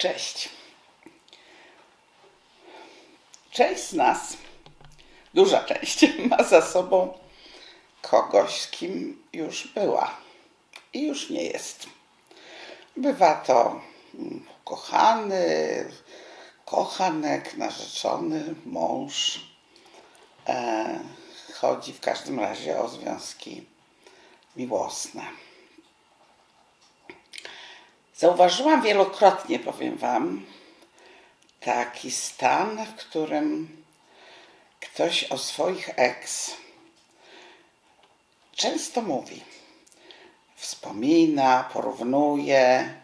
Cześć. Część z nas, duża część, ma za sobą kogoś, z kim już była i już nie jest. Bywa to mm, kochany, kochanek, narzeczony, mąż. E, chodzi w każdym razie o związki miłosne. Zauważyłam wielokrotnie, powiem Wam, taki stan, w którym ktoś o swoich ex często mówi, wspomina, porównuje,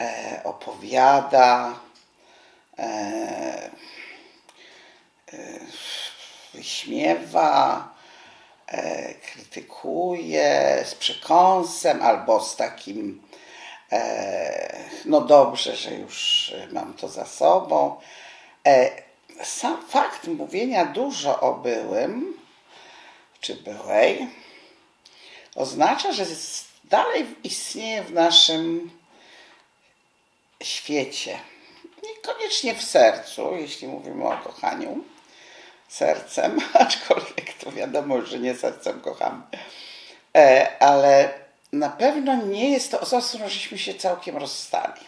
e, opowiada, e, e, wyśmiewa, e, krytykuje z przekąsem albo z takim no dobrze, że już mam to za sobą. E, sam fakt mówienia dużo o byłym czy byłej oznacza, że dalej istnieje w naszym świecie. Niekoniecznie w sercu, jeśli mówimy o kochaniu sercem, aczkolwiek to wiadomo, że nie sercem kochamy. E, ale na pewno nie jest to osobą, z którą żeśmy się całkiem rozstali.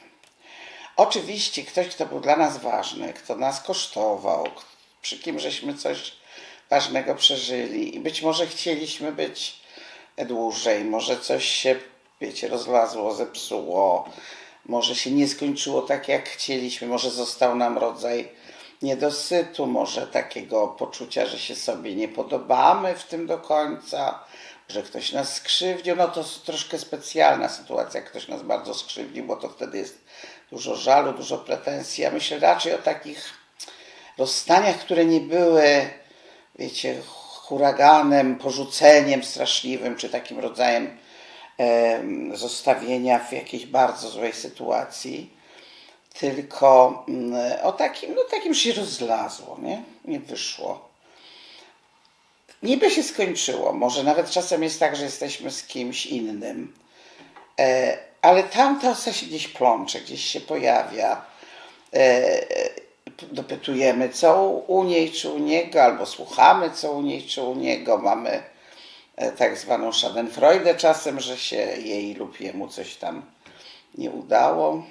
Oczywiście ktoś, kto był dla nas ważny, kto nas kosztował, przy kim żeśmy coś ważnego przeżyli i być może chcieliśmy być dłużej, może coś się, wiecie, rozlazło, zepsuło, może się nie skończyło tak, jak chcieliśmy, może został nam rodzaj niedosytu, może takiego poczucia, że się sobie nie podobamy w tym do końca, że ktoś nas skrzywdził, no to troszkę specjalna sytuacja, ktoś nas bardzo skrzywdził, bo to wtedy jest dużo żalu, dużo pretensji. Ja myślę raczej o takich rozstaniach, które nie były, wiecie, huraganem, porzuceniem straszliwym, czy takim rodzajem em, zostawienia w jakiejś bardzo złej sytuacji, tylko mm, o takim, no takim się rozlazło, nie? Nie wyszło. Niby się skończyło, może nawet czasem jest tak, że jesteśmy z kimś innym, e, ale tamta osoba się gdzieś plącze, gdzieś się pojawia. E, dopytujemy, co u niej czy u niego, albo słuchamy, co u niej czy u niego. Mamy e, tak zwaną schadenfreude czasem, że się jej lub jemu coś tam nie udało.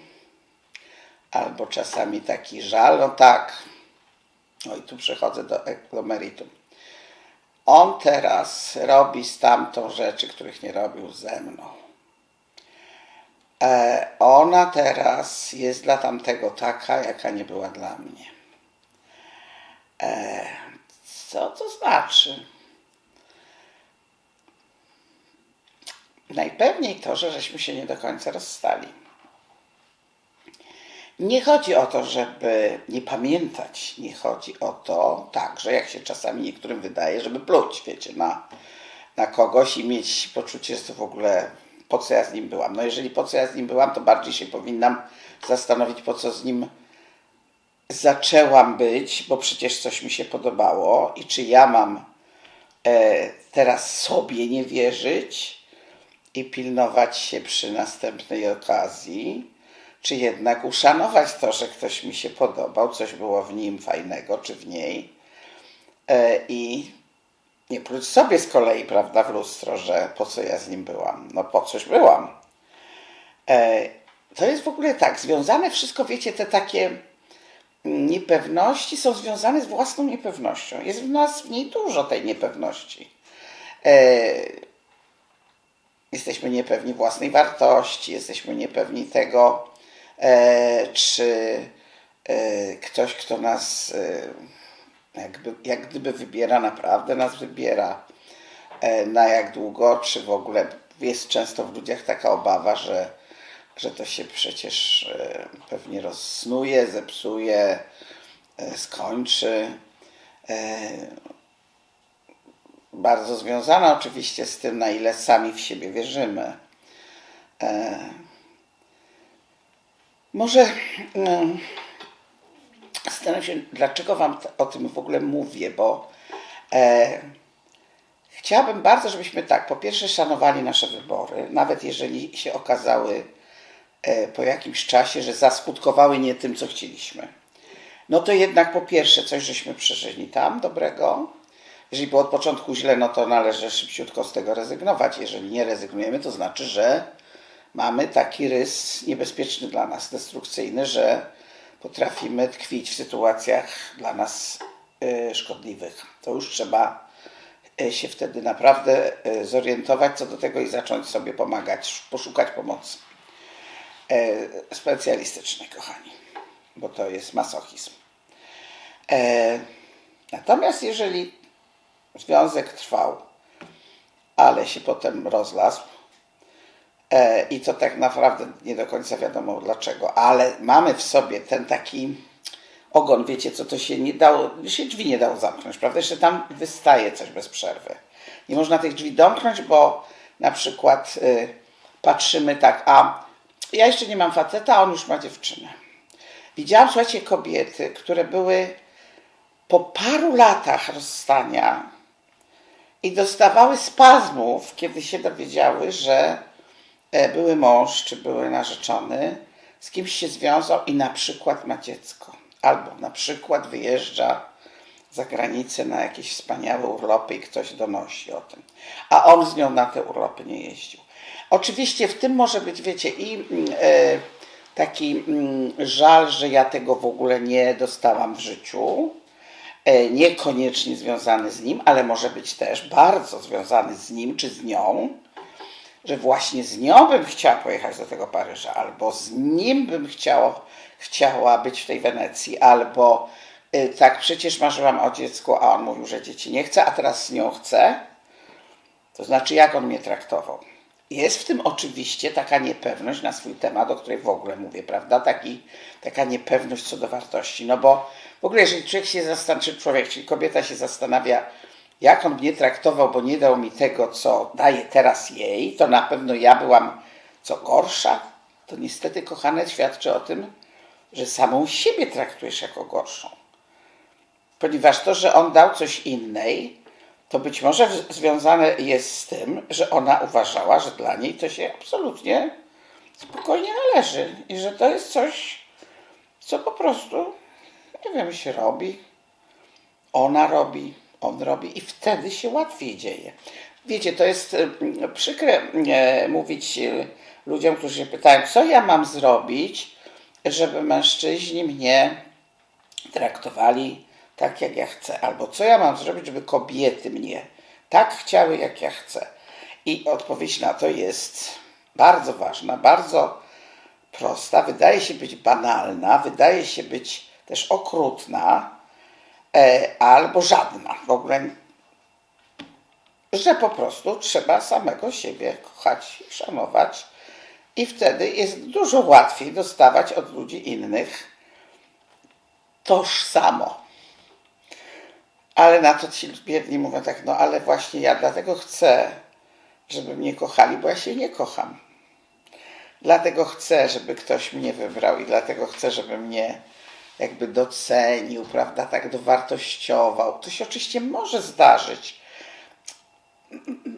Albo czasami taki żal, no tak. No i tu przechodzę do, do meritum. On teraz robi z tamtą rzeczy, których nie robił ze mną. E, ona teraz jest dla tamtego taka, jaka nie była dla mnie. E, co to znaczy? Najpewniej to, że żeśmy się nie do końca rozstali. Nie chodzi o to, żeby nie pamiętać. Nie chodzi o to, tak, że jak się czasami niektórym wydaje, żeby pluć, wiecie, na, na kogoś i mieć poczucie, że to w ogóle po co ja z nim byłam. No jeżeli po co ja z nim byłam, to bardziej się powinnam zastanowić, po co z nim zaczęłam być, bo przecież coś mi się podobało i czy ja mam e, teraz sobie nie wierzyć i pilnować się przy następnej okazji, czy jednak uszanować to, że ktoś mi się podobał, coś było w nim fajnego, czy w niej e, i nie pluć sobie z kolei, prawda, w lustro, że po co ja z nim byłam. No po coś byłam. E, to jest w ogóle tak, związane wszystko, wiecie, te takie niepewności są związane z własną niepewnością. Jest w nas w niej dużo tej niepewności. E, jesteśmy niepewni własnej wartości, jesteśmy niepewni tego, czy e, ktoś, kto nas e, jakby, jak gdyby wybiera, naprawdę nas wybiera, e, na jak długo, czy w ogóle jest często w ludziach taka obawa, że, że to się przecież e, pewnie rozsnuje, zepsuje, e, skończy. E, Bardzo związana oczywiście z tym, na ile sami w siebie wierzymy. Może mm, zastanawiam się, dlaczego Wam o tym w ogóle mówię, bo e, chciałabym bardzo, żebyśmy tak, po pierwsze szanowali nasze wybory, nawet jeżeli się okazały e, po jakimś czasie, że zaskutkowały nie tym, co chcieliśmy. No to jednak po pierwsze coś żeśmy przeżyli tam dobrego. Jeżeli było od początku źle, no to należy szybciutko z tego rezygnować. Jeżeli nie rezygnujemy, to znaczy, że mamy taki rys niebezpieczny dla nas, destrukcyjny, że potrafimy tkwić w sytuacjach dla nas y, szkodliwych. To już trzeba y, się wtedy naprawdę y, zorientować co do tego i zacząć sobie pomagać, poszukać pomocy specjalistycznej, kochani, bo to jest masochizm. Natomiast jeżeli związek trwał, ale się potem rozlasł, e, i to tak naprawdę nie do końca wiadomo dlaczego, ale mamy w sobie ten taki ogon, wiecie co, to się nie dało, się drzwi nie dało zamknąć, prawda? Jeszcze tam wystaje coś bez przerwy. Nie można tych drzwi domknąć, bo na przykład y, patrzymy tak, a ja jeszcze nie mam faceta, a on już ma dziewczynę. Widziałam, słuchajcie, kobiety, które były po paru latach rozstania i dostawały spazmów, kiedy się dowiedziały, że e, były mąż czy były narzeczony, z kimś się związał i na przykład ma dziecko. Albo na przykład wyjeżdża za granicę na jakieś wspaniałe urlopy i ktoś donosi o tym. A on z nią na te urlopy nie jeździł. Oczywiście w tym może być, wiecie, i mm, e, taki mm, żal, że ja tego w ogóle nie dostałam w życiu, e, niekoniecznie związany z nim, ale może być też bardzo związany z nim czy z nią, że właśnie z nią bym chciała pojechać do tego Paryża, albo z nim bym chciała być w tej Wenecji, albo y, tak przecież marzyłam o dziecku, a on mówił, że dzieci nie chce, a teraz z nią chce. To znaczy, jak on mnie traktował. Jest w tym oczywiście taka niepewność na swój temat, o której w ogóle mówię, prawda? Taki, taka niepewność co do wartości. No bo w ogóle, jeżeli człowiek się zastanawia, czy człowiek, czyli kobieta się zastanawia, jak on mnie traktował, bo nie dał mi tego, co daje teraz jej, to na pewno ja byłam co gorsza. To niestety, kochane, świadczy o tym, że samą siebie traktujesz jako gorszą. Ponieważ to, że on dał coś innej, to być może związane jest z tym, że ona uważała, że dla niej to się absolutnie spokojnie należy i że to jest coś, co po prostu, nie wiem, się robi, ona robi, on robi i wtedy się łatwiej dzieje. Wiecie, to jest e, przykre e, mówić e, ludziom, którzy się pytają, co ja mam zrobić, żeby mężczyźni mnie traktowali tak, jak ja chcę, albo co ja mam zrobić, żeby kobiety mnie tak chciały, jak ja chcę. I odpowiedź na to jest bardzo ważna, bardzo prosta, wydaje się być banalna, wydaje się być też okrutna, albo żadna. W ogóle, że po prostu trzeba samego siebie kochać szanować. I wtedy jest dużo łatwiej dostawać od ludzi innych tożsamo. Ale na to ci biedni mówią tak, no ale właśnie ja dlatego chcę, żeby mnie kochali, bo ja się nie kocham. Dlatego chcę, żeby ktoś mnie wybrał i dlatego chcę, żeby mnie jakby docenił, prawda, tak dowartościował. To się oczywiście może zdarzyć,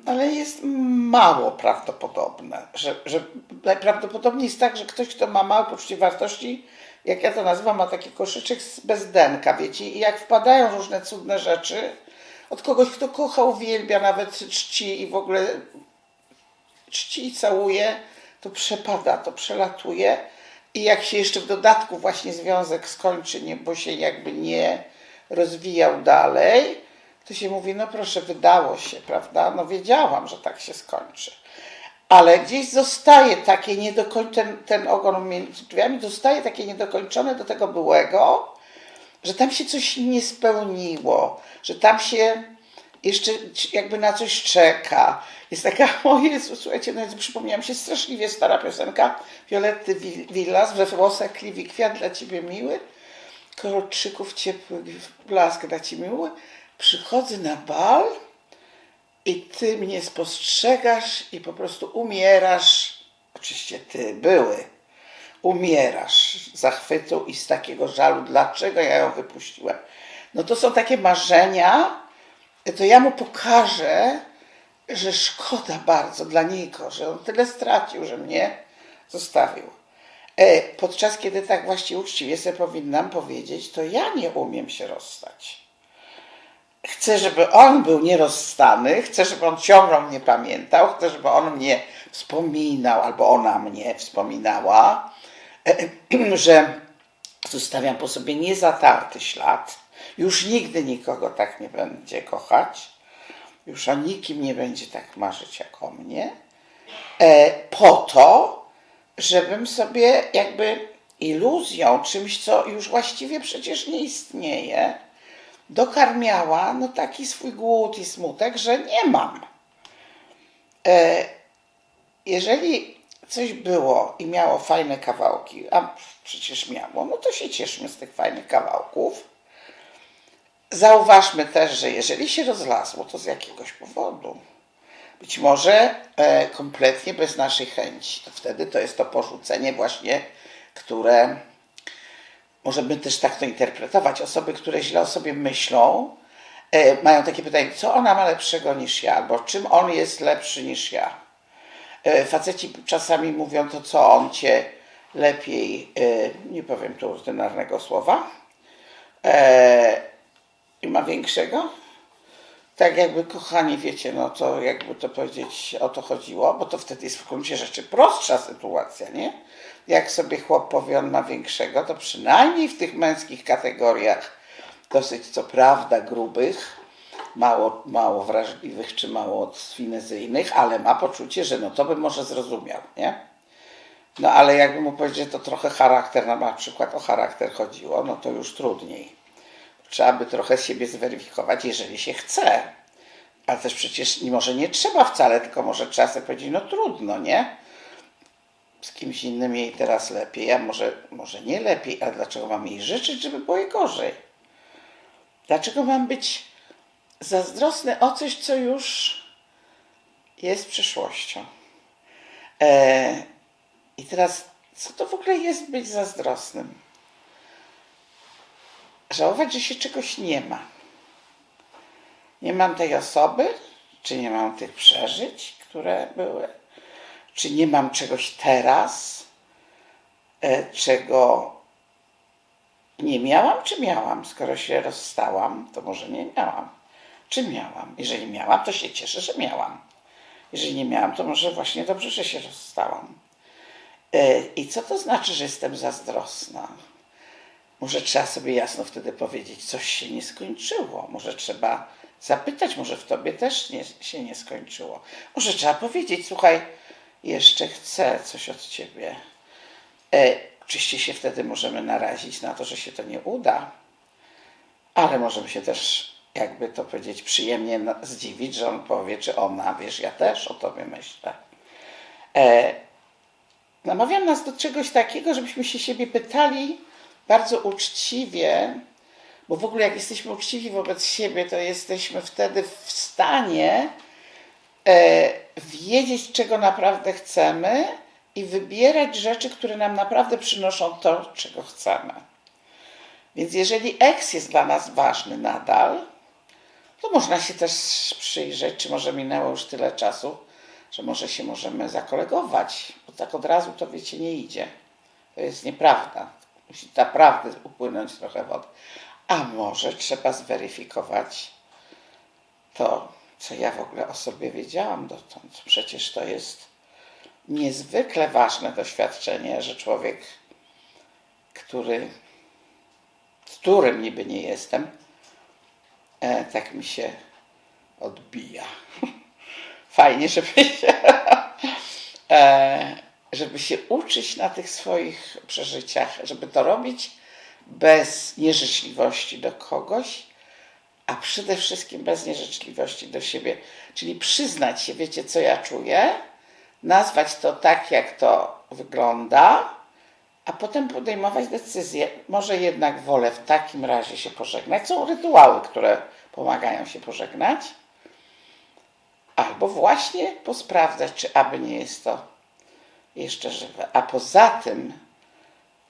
ale jest mało prawdopodobne, że, że najprawdopodobniej jest tak, że ktoś, kto ma małe poczucie wartości, jak ja to nazywam, ma taki koszyczek z- bez denka, wiecie, i jak wpadają różne cudne rzeczy od kogoś, kto kocha, uwielbia, nawet czci i w ogóle czci i całuje, to przepada, to przelatuje. I jak się jeszcze w dodatku właśnie związek skończy, nie, bo się jakby nie rozwijał dalej, to się mówi, no proszę, wydało się, prawda? No wiedziałam, że tak się skończy. Ale gdzieś zostaje takie niedokończone, ten, ten ogon między drzwiami zostaje takie niedokończone do tego byłego, że tam się coś nie spełniło, że tam się jeszcze jakby na coś czeka. Jest taka, o Jezu, słuchajcie, no ja przypomniała mi się straszliwie stara piosenka Violetty Vil- Villas, we włosach kliwi kwiat dla ciebie miły, kolczyków ciepły blask dla ciebie miły. Przychodzę na bal i ty mnie spostrzegasz i po prostu umierasz. Oczywiście ty były. Umierasz z zachwytu i z takiego żalu, dlaczego ja ją wypuściłem. No to są takie marzenia, to ja mu pokażę, że szkoda bardzo dla niego, że on tyle stracił, że mnie zostawił. E, Podczas kiedy tak właściwie uczciwie sobie powinnam powiedzieć, to ja nie umiem się rozstać. Chcę, żeby on był nierozstany, chcę, żeby on ciągle mnie pamiętał, chcę, żeby on mnie wspominał, albo ona mnie wspominała, e, że zostawiam po sobie niezatarty ślad. Już nigdy nikogo tak nie będzie kochać, już o nikim nie będzie tak marzyć jak o mnie, e, po to, żebym sobie jakby iluzją, czymś, co już właściwie przecież nie istnieje, dokarmiała no taki swój głód i smutek, że nie mam. E, jeżeli coś było i miało fajne kawałki, a przecież miało, no to się cieszmy z tych fajnych kawałków. Zauważmy też, że jeżeli się rozlasło, to z jakiegoś powodu. Być może e, kompletnie bez naszej chęci. To wtedy to jest to porzucenie właśnie, które możemy też tak to interpretować. Osoby, które źle o sobie myślą, e, mają takie pytanie, co ona ma lepszego niż ja, albo czym on jest lepszy niż ja. E, faceci czasami mówią to, co on cię lepiej, e, nie powiem tu ordynarnego słowa, e, większego. Tak jakby, kochani, wiecie, no to jakby to powiedzieć, o to chodziło, bo to wtedy jest w gruncie rzeczy prostsza sytuacja, nie? Jak sobie chłop powie, on ma większego, to przynajmniej w tych męskich kategoriach, dosyć co prawda grubych, mało, mało wrażliwych czy mało sfinezyjnych, ale ma poczucie, że no to by może zrozumiał, nie? No ale jakby mu powiedzieć, że to trochę charakter, na przykład o charakter chodziło, no to już trudniej. Trzeba by trochę siebie zweryfikować, jeżeli się chce. Ale też przecież może nie trzeba wcale, tylko może trzeba sobie powiedzieć, no trudno, nie? Z kimś innym jej teraz lepiej, a może, może nie lepiej, ale dlaczego mam jej życzyć, żeby było jej gorzej? Dlaczego mam być zazdrosny o coś, co już jest przyszłością? E, I teraz, co to w ogóle jest być zazdrosnym? Żałować, że się czegoś nie ma. Nie mam tej osoby, czy nie mam tych przeżyć, które były, czy nie mam czegoś teraz, e, czego nie miałam, czy miałam? Skoro się rozstałam, to może nie miałam. Czy miałam? Jeżeli miałam, to się cieszę, że miałam. Jeżeli nie miałam, to może właśnie dobrze, że się rozstałam. E, I co to znaczy, że jestem zazdrosna? Może trzeba sobie jasno wtedy powiedzieć, coś się nie skończyło. Może trzeba zapytać, może w tobie też nie, się nie skończyło. Może trzeba powiedzieć, słuchaj, jeszcze chcę coś od ciebie. E, oczywiście się wtedy możemy narazić na to, że się to nie uda, ale możemy się też, jakby to powiedzieć, przyjemnie zdziwić, że on powie, czy ona, wiesz, ja też o tobie myślę. E, namawiam nas do czegoś takiego, żebyśmy się siebie pytali bardzo uczciwie, bo w ogóle jak jesteśmy uczciwi wobec siebie, to jesteśmy wtedy w stanie e, wiedzieć, czego naprawdę chcemy i wybierać rzeczy, które nam naprawdę przynoszą to, czego chcemy. Więc jeżeli eks jest dla nas ważny nadal, to można się też przyjrzeć, czy może minęło już tyle czasu, że może się możemy zakolegować, bo tak od razu to wiecie nie idzie. To jest nieprawda. Musi naprawdę upłynąć trochę wody. A może trzeba zweryfikować to, co ja w ogóle o sobie wiedziałam dotąd. Przecież to jest niezwykle ważne doświadczenie, że człowiek, który, którym niby nie jestem, e, tak mi się odbija. Fajnie, żeby się, e, żeby się uczyć na tych swoich przeżyciach, żeby to robić bez nieżyczliwości do kogoś, a przede wszystkim bez nieżyczliwości do siebie. Czyli przyznać się, wiecie, co ja czuję, nazwać to tak, jak to wygląda, a potem podejmować decyzję. Może jednak wolę w takim razie się pożegnać. Są rytuały, które pomagają się pożegnać. Albo właśnie posprawdzać, czy aby nie jest to jeszcze żywe. A poza tym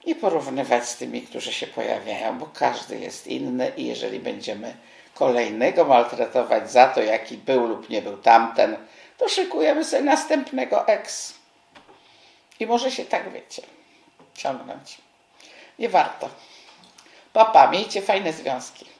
nie porównywać z tymi, którzy się pojawiają, bo każdy jest inny i jeżeli będziemy kolejnego maltretować za to, jaki był lub nie był tamten, to szykujemy sobie następnego ex. I może się tak wiecie. ciągnąć. Nie warto. Papa, miejcie fajne związki.